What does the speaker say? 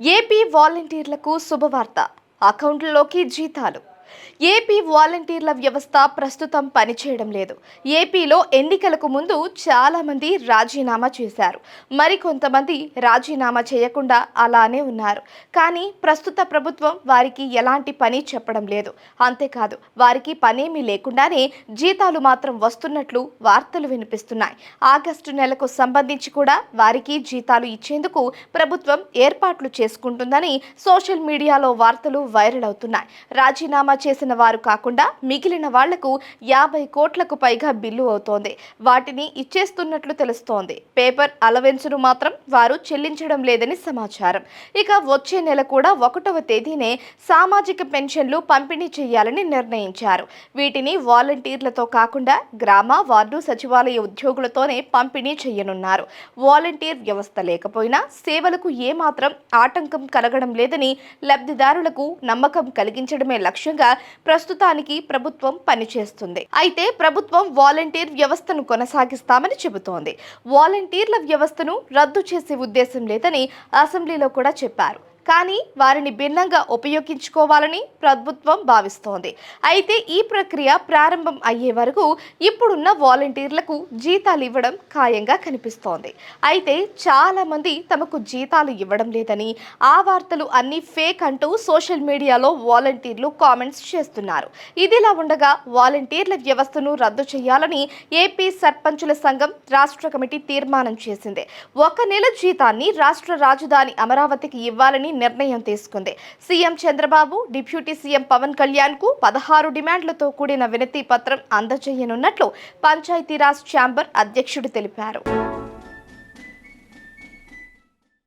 AP వాలంటీర్లకు శుభవార్త. అకౌంట్లలోకి జీతాలు. ఏపీ వాలంటీర్ల వ్యవస్థ ప్రస్తుతం పనిచేయడం లేదు. ఏపీలో ఎన్నికలకు ముందు చాలామంది రాజీనామా చేశారు. మరికొంతమంది రాజీనామా చేయకుండా అలానే ఉన్నారు. కానీ ప్రస్తుత ప్రభుత్వం వారికి ఎలాంటి పని చెప్పడం లేదు. అంతేకాదు వారికి పనేమీ లేకుండానే జీతాలు మాత్రం వస్తున్నట్లు వార్తలు వినిపిస్తున్నాయి. ఆగస్టు నెలకు సంబంధించి కూడా వారికి జీతాలు ఇచ్చేందుకు ప్రభుత్వం ఏర్పాట్లు చేసుకుంటుందని సోషల్ మీడియాలో వార్తలు వైరల్ అవుతున్నాయి. రాజీనామా చేసిన వారు కాకుండా మిగిలిన వాళ్ళకు యాభై కోట్లకు పైగా బిల్లు అవుతోంది. వాటిని ఇచ్చేస్తున్నట్లు తెలుస్తోంది. పేపర్ అలవెన్సును మాత్రం వారు చెల్లించడం లేదని సమాచారం. ఇక వచ్చే నెల కూడా ఒకటవ తేదీనే సామాజిక పెన్షన్లు పంపిణీ చేయాలని నిర్ణయించారు. వీటిని వాలంటీర్లతో కాకుండా గ్రామ వార్డు సచివాలయ ఉద్యోగులతోనే పంపిణీ చేయనున్నారు. వాలంటీర్ వ్యవస్థ లేకపోయినా సేవలకు ఏమాత్రం ఆటంకం కలగడం లేదని లబ్ధిదారులకు నమ్మకం కలిగించడమే లక్ష్యంగా ప్రస్తుతానికి ప్రభుత్వం పనిచేస్తుంది. అయితే ప్రభుత్వం వాలంటీర్ వ్యవస్థను కొనసాగిస్తామని చెబుతోంది. వాలంటీర్ల వ్యవస్థను రద్దు చేసే ఉద్దేశం లేదని అసెంబ్లీలో కూడా చెప్పారు. కానీ వారిని భిన్నంగా ఉపయోగించుకోవాలని ప్రభుత్వం భావిస్తోంది. అయితే ఈ ప్రక్రియ ప్రారంభం అయ్యే వరకు ఇప్పుడున్న వాలంటీర్లకు జీతాలు ఇవ్వడం ఖాయంగా కనిపిస్తోంది. అయితే చాలా మంది తమకు జీతాలు ఇవ్వడం లేదని ఆ వార్తలు అన్ని ఫేక్ అంటూ సోషల్ మీడియాలో వాలంటీర్లు కామెంట్స్ చేస్తున్నారు. ఇదిలా ఉండగా వాలంటీర్ల వ్యవస్థను రద్దు చేయాలని ఏపీ సర్పంచుల సంఘం రాష్ట్ర కమిటీ తీర్మానం చేసింది. ఒక నెల జీతాన్ని రాష్ట్ర రాజధాని అమరావతికి ఇవ్వాలని నిర్ణయం తీసుకుంది. CM Chandrababu deputy CM Pawan కళ్యాణ్కు పదహారు డిమాండ్లతో కూడిన వినతి పత్రం అందజేయనున్నట్లు పంచాయతీరాజ్ ఛాంబర్ అధ్యక్షుడు తెలిపారు.